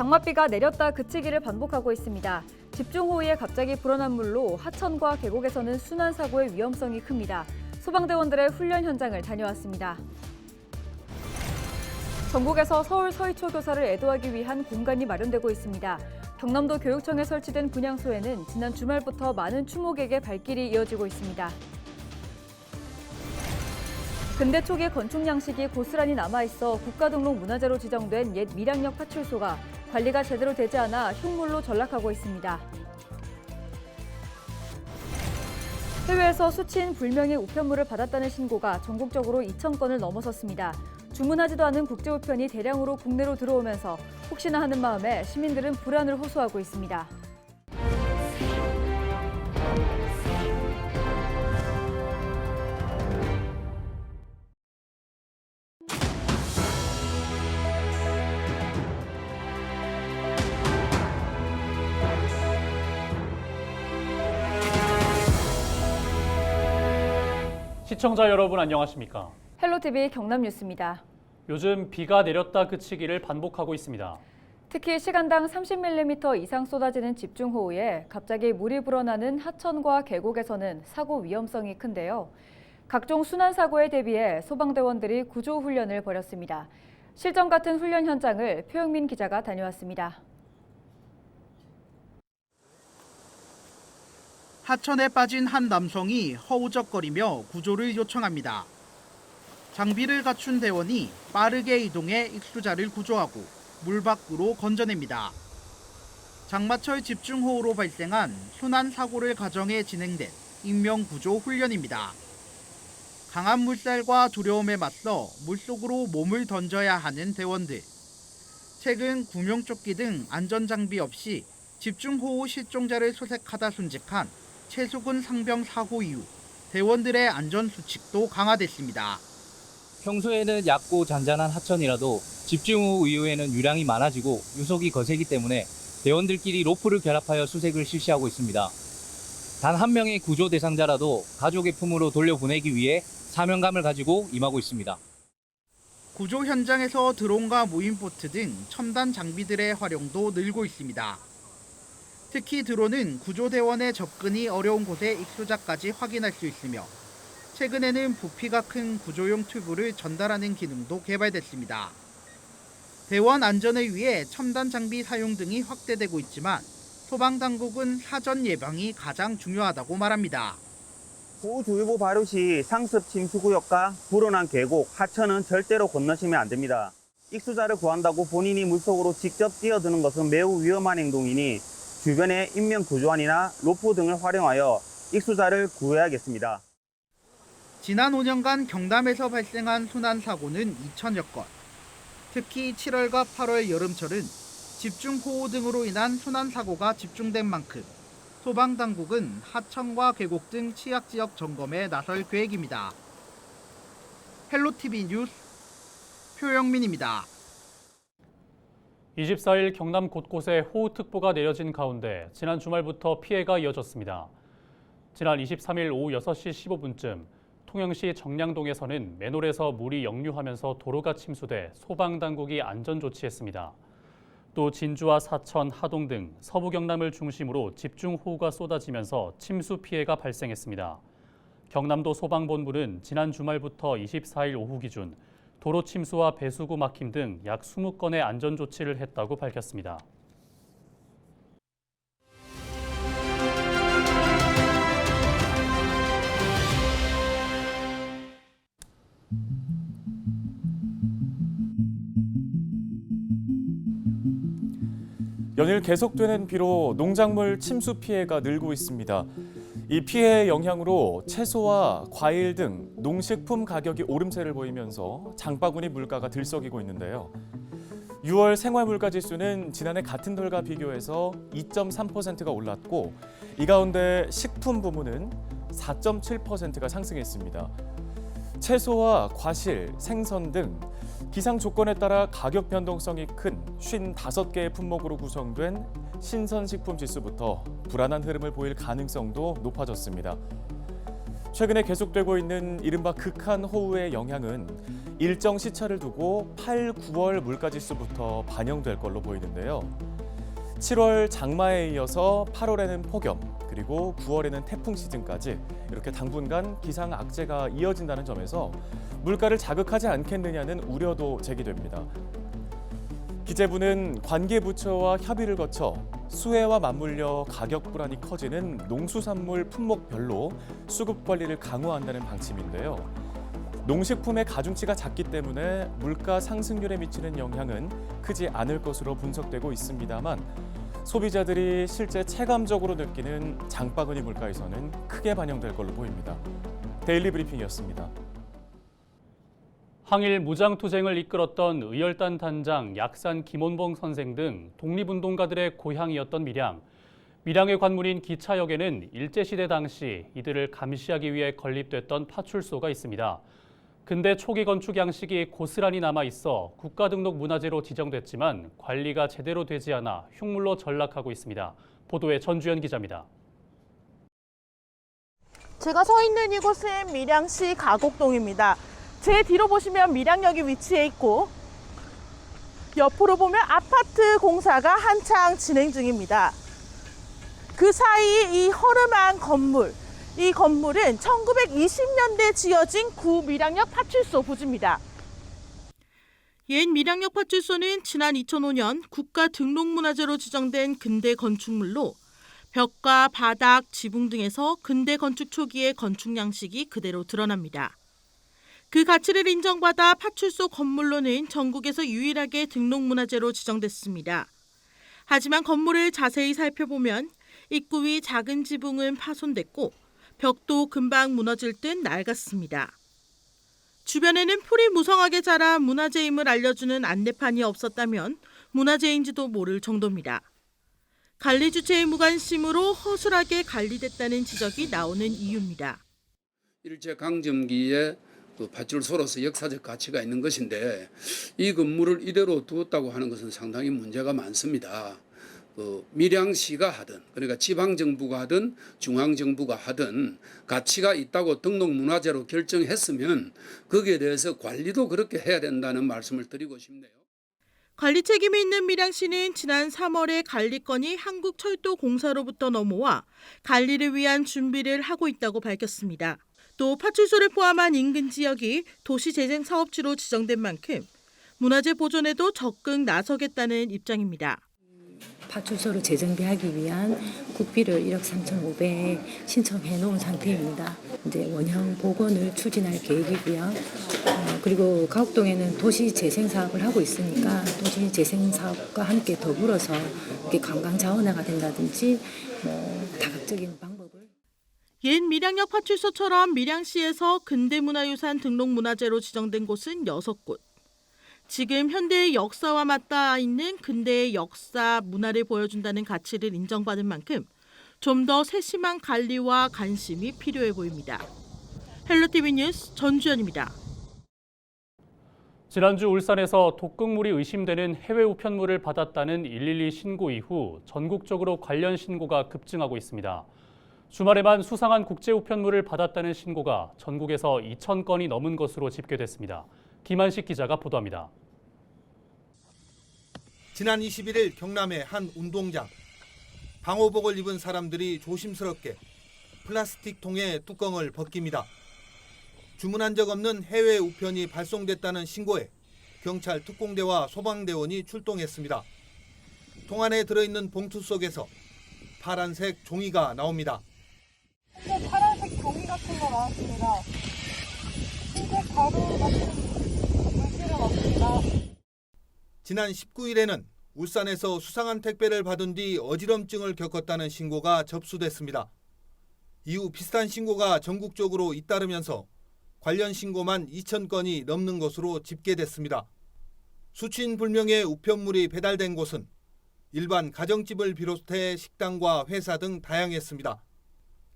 장맛비가 내렸다 그치기를 반복하고 있습니다. 집중호우에 갑자기 불어난 물로 하천과 계곡에서는 순환 사고의 위험성이 큽니다. 소방대원들의 훈련 현장을 다녀왔습니다. 전국에서 서울 서희초 교사를 애도하기 위한 공간이 마련되고 있습니다. 경남도 교육청에 설치된 분향소에는 지난 주말부터 많은 추모객의 발길이 이어지고 있습니다. 근대 초기 건축 양식이 고스란히 남아 있어 국가등록 문화재로 지정된 옛 밀양역 파출소가 관리가 제대로 되지 않아 흉물로 전락하고 있습니다. 해외에서 수치인 불명의 우편물을 받았다는 신고가 전국적으로 2천 건을 넘어섰습니다. 주문하지도 않은 국제 우편이 대량으로 국내로 들어오면서 혹시나 하는 마음에 시민들은 불안을 호소하고 있습니다. 시청자 여러분 안녕하십니까? 헬로티비 경남 뉴스입니다. 요즘 비가 내렸다 그치기를 반복하고 있습니다. 특히 시간당 30mm 이상 쏟아지는 집중호우에 갑자기 물이 불어나는 하천과 계곡에서는 사고 위험성이 큰데요. 각종 순환 사고에 대비해 소방대원들이 구조 훈련을 벌였습니다. 실전 같은 훈련 현장을 표영민 기자가 다녀왔습니다. 하천에 빠진 한 남성이 허우적거리며 구조를 요청합니다. 장비를 갖춘 대원이 빠르게 이동해 익수자를 구조하고 물 밖으로 건져냅니다. 장마철 집중호우로 발생한 순환 사고를 가정해 진행된 인명구조 훈련입니다. 강한 물살과 두려움에 맞서 물속으로 몸을 던져야 하는 대원들. 최근 구명조끼 등 안전장비 없이 집중호우 실종자를 소색하다 순직한 최수근 상병 사고 이후 대원들의 안전수칙도 강화됐습니다. 평소에는 얕고 잔잔한 하천이라도 집중 후 이후에는 유량이 많아지고 유속이 거세기 때문에 대원들끼리 로프를 결합하여 수색을 실시하고 있습니다. 단 한 명의 구조 대상자라도 가족의 품으로 돌려보내기 위해 사명감을 가지고 임하고 있습니다. 구조 현장에서 드론과 무인보트 등 첨단 장비들의 활용도 늘고 있습니다. 특히 드론은 구조대원의 접근이 어려운 곳의 익수자까지 확인할 수 있으며 최근에는 부피가 큰 구조용 튜브를 전달하는 기능도 개발됐습니다. 대원 안전을 위해 첨단 장비 사용 등이 확대되고 있지만 소방당국은 사전 예방이 가장 중요하다고 말합니다. 호우주의보 발효 시 상습 침수구역과 불어난 계곡, 하천은 절대로 건너시면 안 됩니다. 익수자를 구한다고 본인이 물속으로 직접 뛰어드는 것은 매우 위험한 행동이니 주변에 인명구조환이나 로프 등을 활용하여 익수자를 구해야겠습니다. 지난 5년간 경남에서 발생한 순환 사고는 2천여 건. 특히 7월과 8월 여름철은 집중호우 등으로 인한 순환 사고가 집중된 만큼 소방 당국은 하천과 계곡 등 취약 지역 점검에 나설 계획입니다. 헬로 TV 뉴스 표영민입니다. 24일 경남 곳곳에 호우특보가 내려진 가운데 지난 주말부터 피해가 이어졌습니다. 지난 23일 오후 6시 15분쯤 통영시 정량동에서는 맨홀에서 물이 역류하면서 도로가 침수돼 소방당국이 안전조치했습니다. 또 진주와 사천, 하동 등 서부 경남을 중심으로 집중호우가 쏟아지면서 침수 피해가 발생했습니다. 경남도 소방본부는 지난 주말부터 24일 오후 기준 도로 침수와 배수구 막힘 등 약 20건의 안전 조치를 했다고 밝혔습니다. 연일 계속되는 비로 농작물 침수 피해가 늘고 있습니다. 이 피해의 영향으로 채소와 과일 등 농식품 가격이 오름세를 보이면서 장바구니 물가가 들썩이고 있는데요. 6월 생활물가 지수는 지난해 같은 달과 비교해서 2.3%가 올랐고 이 가운데 식품 부문은 4.7%가 상승했습니다. 채소와 과실, 생선 등 기상 조건에 따라 가격 변동성이 큰 55개의 품목으로 구성된 신선식품 지수부터 불안한 흐름을 보일 가능성도 높아졌습니다. 최근에 계속되고 있는 이른바 극한 호우의 영향은 일정 시차를 두고 8, 9월 물가 지수부터 반영될 걸로 보이는데요. 7월 장마에 이어서 8월에는 폭염, 그리고 9월에는 태풍 시즌까지 이렇게 당분간 기상 악재가 이어진다는 점에서 물가를 자극하지 않겠느냐는 우려도 제기됩니다. 기재부는 관계부처와 협의를 거쳐 수해와 맞물려 가격 불안이 커지는 농수산물 품목별로 수급 관리를 강화한다는 방침인데요. 농식품의 가중치가 작기 때문에 물가 상승률에 미치는 영향은 크지 않을 것으로 분석되고 있습니다만 소비자들이 실제 체감적으로 느끼는 장바구니 물가에서는 크게 반영될 걸로 보입니다. 데일리 브리핑이었습니다. 항일 무장투쟁을 이끌었던 의열단 단장 약산 김원봉 선생 등 독립운동가들의 고향이었던 밀양. 밀양의 관문인 기차역에는 일제시대 당시 이들을 감시하기 위해 건립됐던 파출소가 있습니다. 근대 초기 건축 양식이 고스란히 남아 있어 국가 등록 문화재로 지정됐지만 관리가 제대로 되지 않아 흉물로 전락하고 있습니다. 보도에 전주현 기자입니다. 제가 서 있는 이곳은 밀양시 가곡동입니다. 제 뒤로 보시면 밀양역이 위치해 있고 옆으로 보면 아파트 공사가 한창 진행 중입니다. 그 사이 이 허름한 건물, 이 건물은 1920년대 지어진 구 밀양역 파출소 부지입니다. 옛 밀양역 파출소는 지난 2005년 국가 등록문화재로 지정된 근대 건축물로 벽과 바닥, 지붕 등에서 근대 건축 초기의 건축 양식이 그대로 드러납니다. 그 가치를 인정받아 파출소 건물로는 전국에서 유일하게 등록문화재로 지정됐습니다. 하지만 건물을 자세히 살펴보면 입구 위 작은 지붕은 파손됐고 벽도 금방 무너질 듯 낡았습니다. 주변에는 풀이 무성하게 자라 문화재임을 알려주는 안내판이 없었다면 문화재인지도 모를 정도입니다. 관리 주체의 무관심으로 허술하게 관리됐다는 지적이 나오는 이유입니다. 일제 강점기에 그 파출소로서 역사적 가치가 있는 것인데 이 건물을 이대로 두었다고 하는 것은 상당히 문제가 많습니다. 그 밀양시가 하든 그러니까 지방 정부가 하든 중앙 정부가 하든 가치가 있다고 등록 문화재로 결정했으면 거기에 대해서 관리도 그렇게 해야 된다는 말씀을 드리고 싶네요. 관리 책임이 있는 밀양시는 지난 3월에 관리권이 한국철도공사로부터 넘어와 관리를 위한 준비를 하고 있다고 밝혔습니다. 또 파출소를 포함한 인근 지역이 도시재생 사업지로 지정된 만큼 문화재 보존에도 적극 나서겠다는 입장입니다. 파출소를 재정비하기 위한 국비를 1억 3,500 신청해 놓은 상태입니다. 이제 원형 복원을 추진할 계획이고요. 어, 그리고 가옥동에는 도시 재생 사업을 하고 있으니까 도시 재생 사업과 함께 더불어서 관광 자원화가 된다든지 뭐 다각적인 방법을 옛 밀양역 파출소처럼 밀양시에서 근대문화유산 등록 문화재로 지정된 곳은 6곳. 지금 현대의 역사와 맞닿아 있는 근대의 역사, 문화를 보여준다는 가치를 인정받은 만큼 좀 더 세심한 관리와 관심이 필요해 보입니다. 헬로티비 뉴스 전주현입니다. 지난주 울산에서 독극물이 의심되는 해외 우편물을 받았다는 112 신고 이후 전국적으로 관련 신고가 급증하고 있습니다. 주말에만 수상한 국제 우편물을 받았다는 신고가 전국에서 2천 건이 넘은 것으로 집계됐습니다. 김한식 기자가 보도합니다. 지난 21일 경남의 한 운동장 방호복을 입은 사람들이 조심스럽게 플라스틱 통의 뚜껑을 벗깁니다. 주문한 적 없는 해외 우편이 발송됐다는 신고에 경찰 특공대와 소방대원이 출동했습니다. 통 안에 들어있는 봉투 속에서 파란색 종이가 나옵니다. 파란색 종이 같은 거 나왔습니다. 흰색 가루 같은 물질은 없습니다. 지난 19일에는 울산에서 수상한 택배를 받은 뒤 어지럼증을 겪었다는 신고가 접수됐습니다. 이후 비슷한 신고가 전국적으로 잇따르면서 관련 신고만 2천 건이 넘는 것으로 집계됐습니다. 수친 불명의 우편물이 배달된 곳은 일반 가정집을 비롯해 식당과 회사 등 다양했습니다.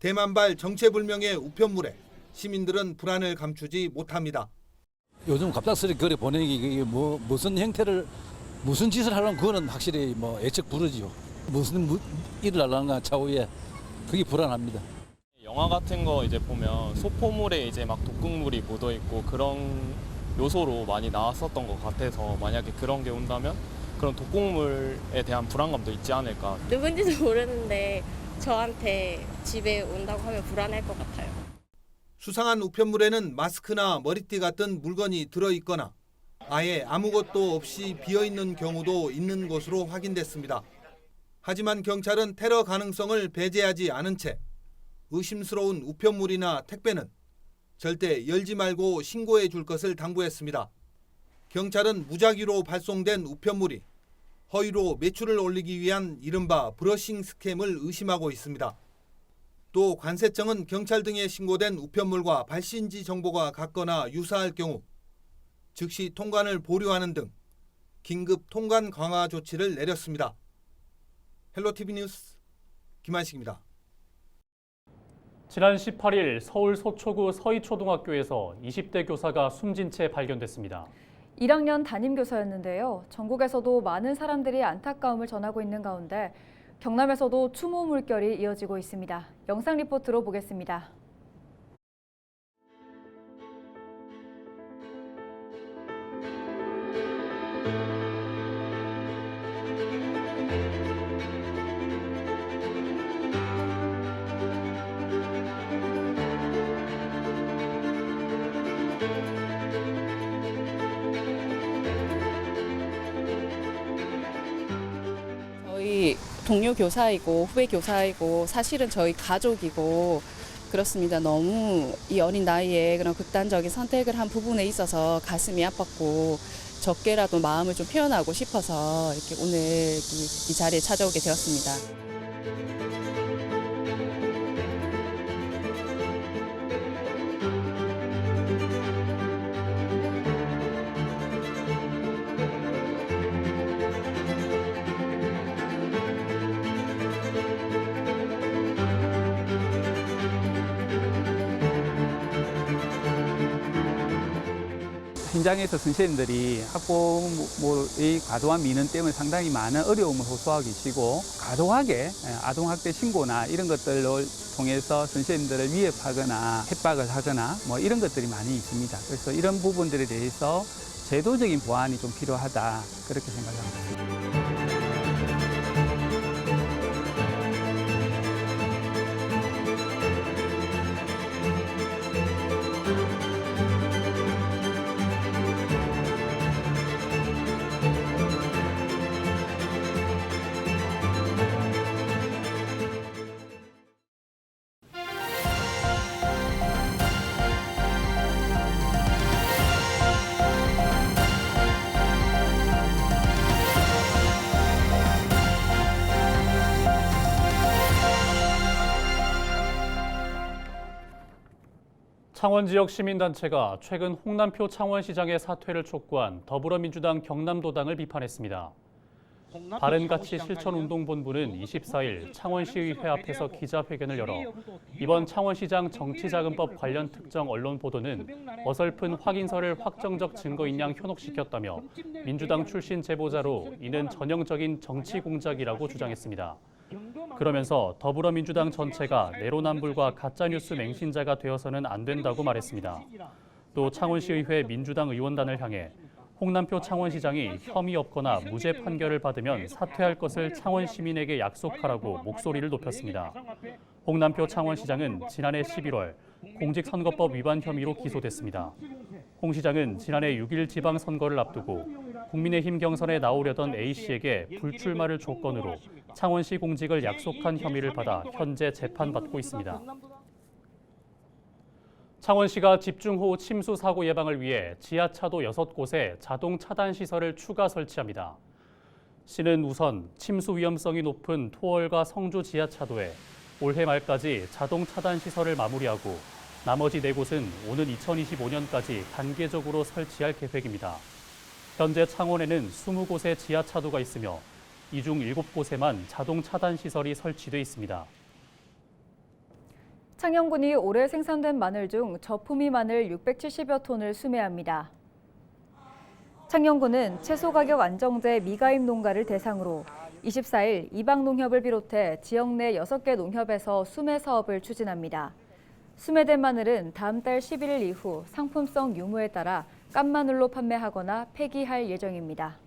대만발 정체불명의 우편물에 시민들은 불안을 감추지 못합니다. 요즘 갑작스럽게 거래 보내기 이게 뭐 무슨 형태를 무슨 짓을 하려면 그거는 확실히 뭐 예측 부르지요. 무슨 무, 일을 하려는가 차후에 그게 불안합니다. 영화 같은 거 이제 보면 소포물에 이제 막 독극물이 묻어 있고 그런 요소로 많이 나왔었던 것 같아서 만약에 그런 게 온다면 그런 독곡물에 대한 불안감도 있지 않을까 누군지도 모르는데 저한테 집에 온다고 하면 불안할 것 같아요. 수상한 우편물에는 마스크나 머리띠 같은 물건이 들어 있거나 아예 아무것도 없이 비어 있는 경우도 있는 것으로 확인됐습니다. 하지만 경찰은 테러 가능성을 배제하지 않은 채 의심스러운 우편물이나 택배는 절대 열지 말고 신고해 줄 것을 당부했습니다. 경찰은 무작위로 발송된 우편물이 허위로 매출을 올리기 위한 이른바 브러싱 스캠을 의심하고 있습니다. 또 관세청은 경찰 등에 신고된 우편물과 발신지 정보가 같거나 유사할 경우 즉시 통관을 보류하는 등 긴급 통관 강화 조치를 내렸습니다. 헬로티비 뉴스 김한식입니다. 지난 18일 서울 서초구 서희초등학교에서 20대 교사가 숨진 채 발견됐습니다. 1학년 담임 교사였는데요. 전국에서도 많은 사람들이 안타까움을 전하고 있는 가운데 경남에서도 추모 물결이 이어지고 있습니다. 영상 리포트로 보겠습니다. 동료 교사이고 후배 교사이고 사실은 저희 가족이고 그렇습니다. 너무 이 어린 나이에 그런 극단적인 선택을 한 부분에 있어서 가슴이 아팠고 적게라도 마음을 좀 표현하고 싶어서 이렇게 오늘 이, 이 자리에 찾아오게 되었습니다. 현장에서 선생님들이 학부모의 과도한 민원 때문에 상당히 많은 어려움을 호소하고 계시고 과도하게 아동학대 신고나 이런 것들을 통해서 선생님들을 위협하거나 협박을 하거나 뭐 이런 것들이 많이 있습니다. 그래서 이런 부분들에 대해서 제도적인 보완이 좀 필요하다 그렇게 생각합니다. 창원 지역 시민단체가 최근 홍남표 창원시장의 사퇴를 촉구한 더불어민주당 경남도당을 비판했습니다. 바른가치 실천운동본부는 24일 창원시의회 앞에서 기자회견을 열어 이번 창원시장 정치자금법 관련 특정 언론 보도는 어설픈 확인서를 확정적 증거인 양 현혹시켰다며 민주당 출신 제보자로 이는 전형적인 정치 공작이라고 주장했습니다. 그러면서 더불어민주당 전체가 내로남불과 가짜뉴스 맹신자가 되어서는 안 된다고 말했습니다. 또 창원시의회 민주당 의원단을 향해 홍남표 창원시장이 혐의 없거나 무죄 판결을 받으면 사퇴할 것을 창원 시민에게 약속하라고 목소리를 높였습니다. 홍남표 창원시장은 지난해 11월 공직선거법 위반 혐의로 기소됐습니다. 홍 시장은 지난해 6일 지방선거를 앞두고 국민의힘 경선에 나오려던 A씨에게 불출마를 조건으로 창원시 공직을 약속한 혐의를 받아 현재 재판받고 있습니다. 창원시가 집중호우 침수 사고 예방을 위해 지하차도 6곳에 자동 차단 시설을 추가 설치합니다. 시는 우선 침수 위험성이 높은 토월과 성주 지하차도에 올해 말까지 자동 차단 시설을 마무리하고 나머지 네 곳은 오는 2025년까지 단계적으로 설치할 계획입니다. 현재 창원에는 20곳의 지하차도가 있으며 이 중 7곳에만 자동 차단 시설이 설치돼 있습니다. 창녕군이 올해 생산된 마늘 중 저품위 마늘 670여 톤을 수매합니다. 창녕군은 채소 가격 안정제 미가입 농가를 대상으로 24일 이방농협을 비롯해 지역 내 6개 농협에서 수매 사업을 추진합니다. 수매된 마늘은 다음 달 11일 이후 상품성 유무에 따라 깐마늘로 판매하거나 폐기할 예정입니다.